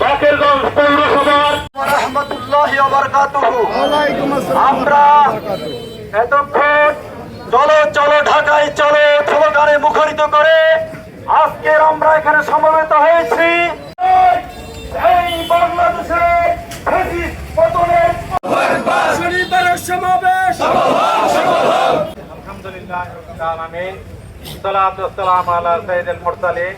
বাকেরগঞ্জ পৌরসভার রহমতুল্লাহ আমরা এতক্ষণ চলো চলো ঢাকায় চলো স্লোগানে মুখরিত করে। আজকের আমরা এখানে সমবেত হয়েছি। এই বাংলাদেশে পতনের সমাবেশ আলহামদুলিল্লাহ আলামিন। আলা সাইয়্যিদিল মুরসালিন।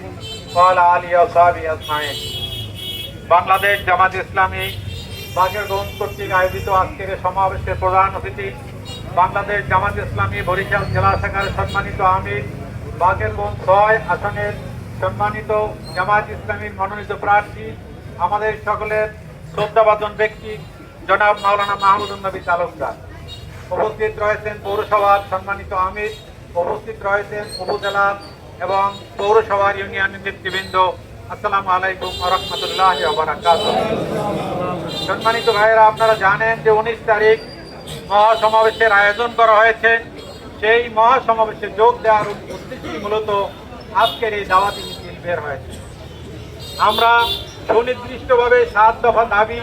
বাংলাদেশ জামাত ইসলামী বাঘের বাগেরগঞ্জ কর্তৃক আয়োজিত আজকের সমাবেশের প্রধান অতিথি বাংলাদেশ জামাত ইসলামী বরিশাল জেলা শাখার সম্মানিত আমির বাঘের বাগেরগঞ্জ ছয় আসনের সম্মানিত জামাত ইসলামীর মনোনীত প্রার্থী, আমাদের সকলের শ্রদ্ধাভাজন ব্যক্তি, জনাব মাওলানা মাহমুদুল নবী তালুকদার। উপস্থিত রয়েছেন পৌরসভার সম্মানিত আমির, উপস্থিত রয়েছেন উপজেলার এবং পৌরসভার ইউনিয়ন নেতৃবৃন্দ, আসসালামু আলাইকুম রহমতুল্লাহ সম্মানিত ভাইয়েরা, আপনারা জানেন যে উনিশ তারিখ মহাসমাবেশের আয়োজন করা হয়েছে। সেই মহাসমাবেশে যোগ দেওয়ার উদ্দেশ্যই মূলত আজকের এই দাওয়াতি মিছিল বের হয়েছে। আমরা সুনির্দিষ্টভাবে সাত দফা দাবি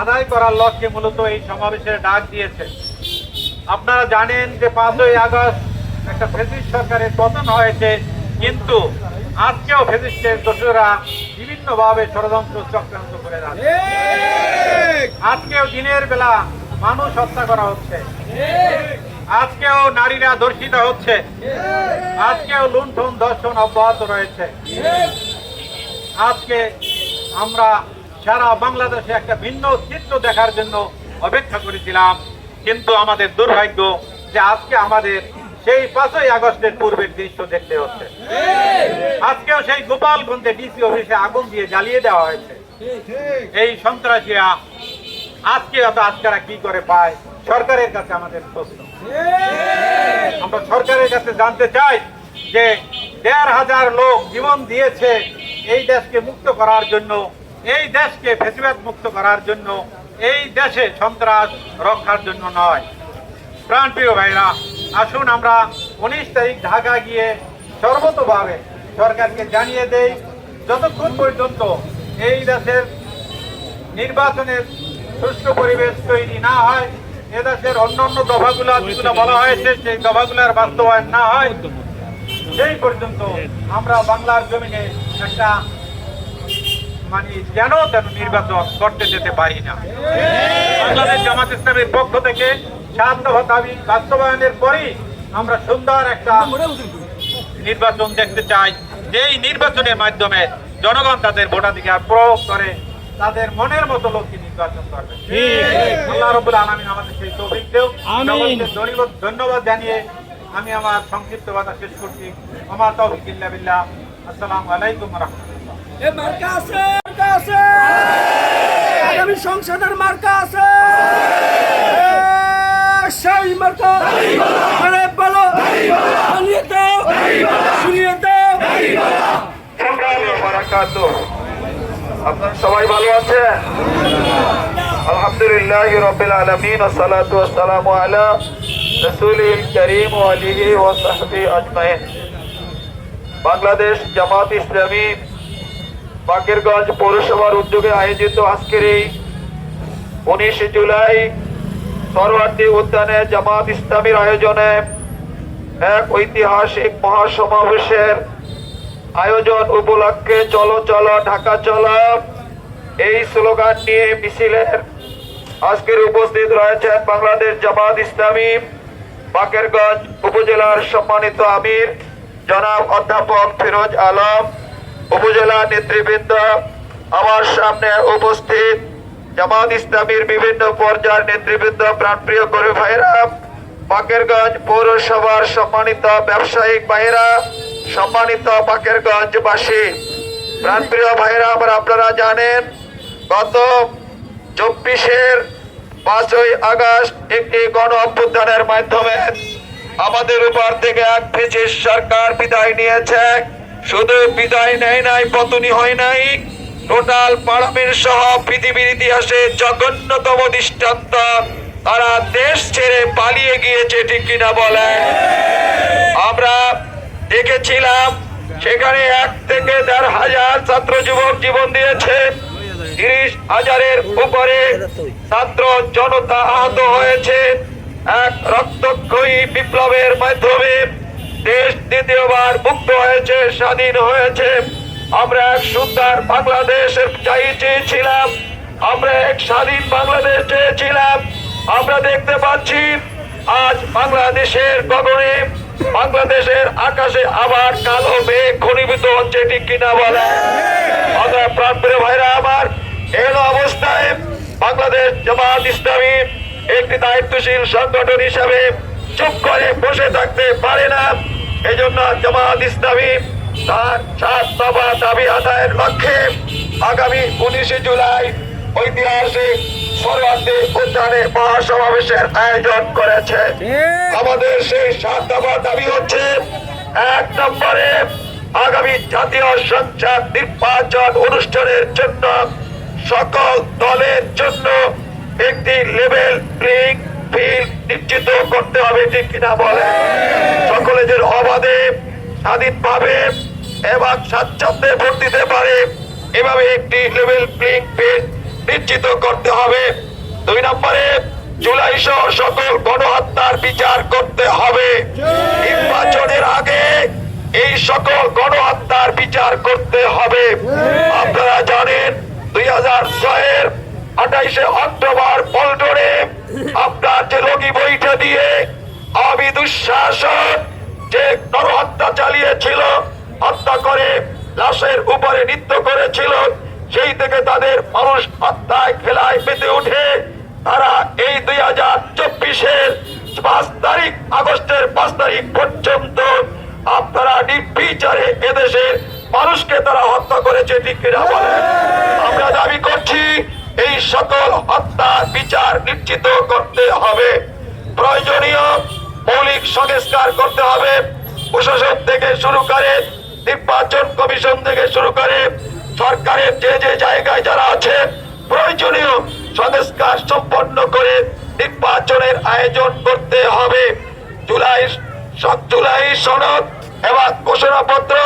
আদায় করার লক্ষ্যে মূলত এই সমাবেশের ডাক দিয়েছে। আপনারা জানেন যে পাঁচই আগস্ট একটা ফেসিস্ট সরকারের পতন হয়েছে। কিন্তু আজকেও ফেসিস্টের দোষরা বিভিন্নভাবে ষড়যন্ত্র চক্রান্ত করে যাচ্ছে। আজকেও দিনের বেলা মানুষ হত্যা করা হচ্ছে। আজকেও নারীরা ধর্ষিত হচ্ছে। আজকেও লুণ্ঠন দর্শন অব্যাহত রয়েছে। আজকে আমরা সারা বাংলাদেশে একটা ভিন্ন চিত্র দেখার জন্য অপেক্ষা করেছিলাম। কিন্তু আমাদের দুর্ভাগ্য যে আজকে আমাদের সেই পাঁচই আগস্টের পূর্বের দৃশ্য দেখতে হচ্ছে। আজকেও সেই গোপালগঞ্জে ডিসি অফিসে আগুন দিয়ে জ্বালিয়ে দেওয়া হয়েছে। এই সন্ত্রাসীরা আজকে অত আজকারা কি করে পায় সরকারের কাছে আমাদের প্রশ্ন। আমরা সরকারের কাছে জানতে চাই যে দেড় হাজার লোক জীবন দিয়েছে এই দেশকে মুক্ত করার জন্য এই দেশকে ফেসিবাদ মুক্ত করার জন্য এই দেশে সন্ত্রাস রক্ষার জন্য নয়। প্রাণপ্রিয় ভাইরা আসুন আমরা উনিশ তারিখ ঢাকা গিয়ে সর্বতভাবে সরকারকে জানিয়ে দেই, যতক্ষণ পর্যন্ত এই দেশের নির্বাচনের সুষ্ঠু পরিবেশ তৈরি না হয় এদেশের অন্যান্য দফাগুলো যেগুলো বলা হয়েছে, সেই দফাগুলোর বাস্তবায়ন না হয়, সেই পর্যন্ত আমরা বাংলার জমিনে একটা মানে যেন তেন নির্বাচন করতে যেতে পারি না। বাংলাদেশ জামাত ইসলামের পক্ষ থেকে সাত দফা দাবি বাস্তবায়নের পরেই আমরা সুন্দর একটা নির্বাচন দেখতে চাই। যেই নির্বাচনের মাধ্যমে জনগণ তাদের ভোটাধিকার প্রয়োগ করে তাদের মনের মতো লোককে নির্বাচন করবে। আল্লাহ রবুল আলমিন আমাদের সেই তৌফিক দেও ধন্যবাদ- জানিয়ে আমি আমার সংক্ষিপ্ত কথা শেষ করছি। আমার তৌফিক ইল্লা বিল্লাহ। আসসালামু আলাইকুম রহমতুল্লাহ। আগামী সংসদের মার্কা আছে। সেই মার্কা আরে বলো শুনিয়ে দাও শুনিয়ে দাও আপনারা সবাই ভালো আছেন আলহামদুলিল্লাহ রবিল আলমিন সালাতু আসসালামু আলা রসুলিল করিম ও আলিহি ও সাহবি আজমাইন। বাংলাদেশ জামাত ইসলামী বাকেরগঞ্জ পৌরসভার উদ্যোগে আয়োজিত আজকের এই উনিশে জুলাই সরওয়ার্দী উদ্যানে জামাত ইসলামীর আয়োজনে এক ঐতিহাসিক মহাসমাবেশের আয়োজন উপলক্ষে চলো চলো, ঢাকা চলো। এই স্লোগান নিয়ে মিছিলের আজকের উপস্থিত রয়েছেন বাংলাদেশ জামাত ইসলামী, বাকেরগঞ্জ উপজেলার সম্মানিত আমির, জনাব অধ্যাপক ফিরোজ আলম, উপজেলা নেতৃবৃন্দ। আমার সামনে উপস্থিত জামাত ইসলামীর বিভিন্ন পর্যায়ের নেতৃবৃন্দ, প্রাণপ্রিয় করে ভাইরা বাকেরগঞ্জ পৌরসভার সম্মানিত ব্যবসায়িক ভাইরা সম্মানিত পাকেরগঞ্জবাসী প্রাণপ্রিয় ভাইরা আমার আপনারা জানেন, গত চব্বিশের পাঁচই আগস্ট একটি গণ অভ্যুত্থানের মাধ্যমে আমাদের উপর থেকে এক ব্রিটিশ সরকার বিদায় নিয়েছে। শুধু বিদায় নেয় নাই পতনি হয় নাই। টোটাল পার্লামেন্ট সহ পৃথিবীর ইতিহাসে জঘন্যতম দৃষ্টান্ত। তারা দেশ ছেড়ে পালিয়ে গিয়েছে, ঠিক কিনা বলে আমরা দেখেছিলাম, সেখানে এক থেকে দেড় হাজার ছাত্র যুবক জীবন দিয়েছে। তিরিশ হাজারের উপরে ছাত্র জনতা আহত হয়েছে। এক রক্তক্ষয়ী বিপ্লবের মাধ্যমে দেশ দ্বিতীয়বার মুক্ত হয়েছে, স্বাধীন হয়েছে। আমরা এক সুন্দর বাংলাদেশের চাই চেয়েছিলাম আমরা এক স্বাধীন বাংলাদেশ চেয়েছিলাম আমরা দেখতে পাচ্ছি, আজ বাংলাদেশের গগনে, বাংলাদেশের আকাশে আবার কালো মেঘ ঘনীভূত হচ্ছে, ঠিক কিনা বলে? প্রাণপ্রিয় ভাইরা আমার, এলো অবস্থায় বাংলাদেশ জামাত ইসলামী একটি দায়িত্বশীল সংগঠন হিসাবে চুপ করে বসে থাকতে পারে না। এই জন্য জামাত ইসলামী তার সাত দফা দাবি আদায়ের লক্ষ্যে আগামী উনিশে জুলাই ঐতিহাসিক সরকারদের উদ্যানে মহাসমাবেশের আয়োজন করেছে। আমাদের সেই সাত দফা দাবি হচ্ছে এক নম্বরে আগামী জাতীয় সংসদ নির্বাচন অনুষ্ঠানের জন্য সকল দলের জন্য একটি লেভেল প্লেইং ফিল্ড নিশ্চিত করতে হবে ঠিক কিনা বলে? সকলে যেন অবাধে স্বাধীনভাবে এবং স্বাচ্ছন্দ্যে ভোট দিতে পারে। এভাবে একটি লেভেল প্লেইং ফিল্ড নিশ্চিত করতে হবে। দুই নম্বরে জুলাই সহ সকল গণহত্যার বিচার করতে হবে। নির্বাচনের আগে এই সকল গণহত্যার বিচার করতে হবে। আপনারা জানেন দুই হাজার ছয়ের আঠাইশে অক্টোবর পল্টনে আপনার যে রোগী বইটা দিয়ে আমি দুঃশাসন যে নরহত্যা চালিয়েছিল হত্যা করে লাশের উপরে নৃত্য করেছিল। সেই থেকে তাদের মানুষ হত্যায় খেলায় পেতে উঠে। তারা এই দুই হাজার চব্বিশের পাঁচ তারিখ, আগস্টের পাঁচ তারিখ পর্যন্ত আপনারা নির্বিচারে এদেশের মানুষকে তারা হত্যা করেছে, ঠিক কিনা বলে আমরা দাবি করছি, এই সকল হত্যা বিচার নিশ্চিত করতে হবে। প্রয়োজনীয় মৌলিক সংস্কার করতে হবে। প্রশাসন থেকে শুরু করে নির্বাচন কমিশন থেকে শুরু করে সরকারের যে যে জায়গায় যারা আছে, প্রয়োজনীয় সংস্কার সম্পন্ন করে নির্বাচনের আয়োজন করতে হবে। জুলাই জুলাই সনদ এবং ঘোষণাপত্র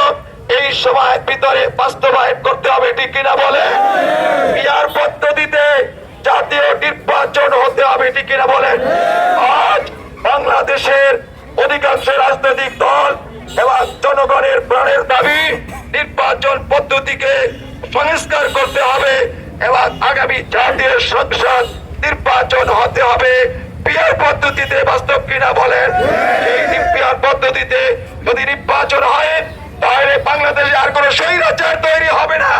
এই সময়ের ভিতরে বাস্তবায়ন করতে হবে, ঠিক কিনা বলে? বিয়ার পদ্ধতিতে জাতীয় নির্বাচন হতে হবে, ঠিক কিনা বলেন আজ বাংলাদেশের অধিকাংশ রাজনৈতিক দল এবং জনগণের প্রাণের দাবি নির্বাচন পদ্ধতিকে সংস্কার করতে হবে এবং আগামী জাতীয় সংসদ নির্বাচন হতে হবে। পিয়ার পদ্ধতিতে বাস্তব কিনা বলেন? এই পিয়ার পদ্ধতিতে যদি নির্বাচন হয়, তাহলে বাংলাদেশে আর কোনো স্বৈরাচার তৈরি হবে না।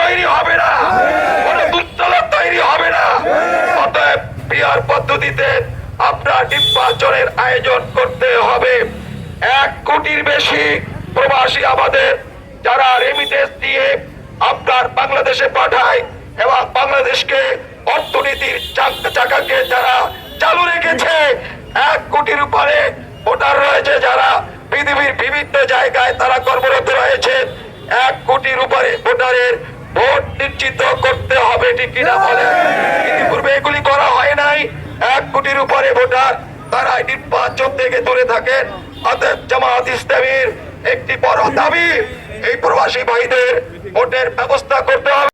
তৈরি হবে না। কোনো দুর্চলত তৈরি হবে না। অতএব পিয়ার পদ্ধতিতে আপনার নির্বাচনের আয়োজন করতে হবে। এক কোটির বেশি প্রবাসী আমাদের যারা রেমিটেন্স দিয়ে আপনার বাংলাদেশে পাঠায় এবং বাংলাদেশকে অর্থনীতির চাক- চাকাকে যারা চালু রেখেছে, এক কোটির উপরে ভোটার রয়েছে যারা পৃথিবীর বিভিন্ন জায়গায় তারা কর্মরত রয়েছে, এক কোটির উপরে ভোটারের ভোট নিশ্চিত করতে হবে, ঠিক কিনা বলে ইতিপূর্বে এগুলি করা হয় নাই, এক কোটির উপরে ভোটার তারা নির্বাচন থেকে দূরে থাকেন। অতএব জামাত ইসলামীর একটি বড় দাবি। এই প্রবাসী ভাইদের ভোটের ব্যবস্থা করতে হবে।